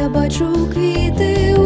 я бачу квіти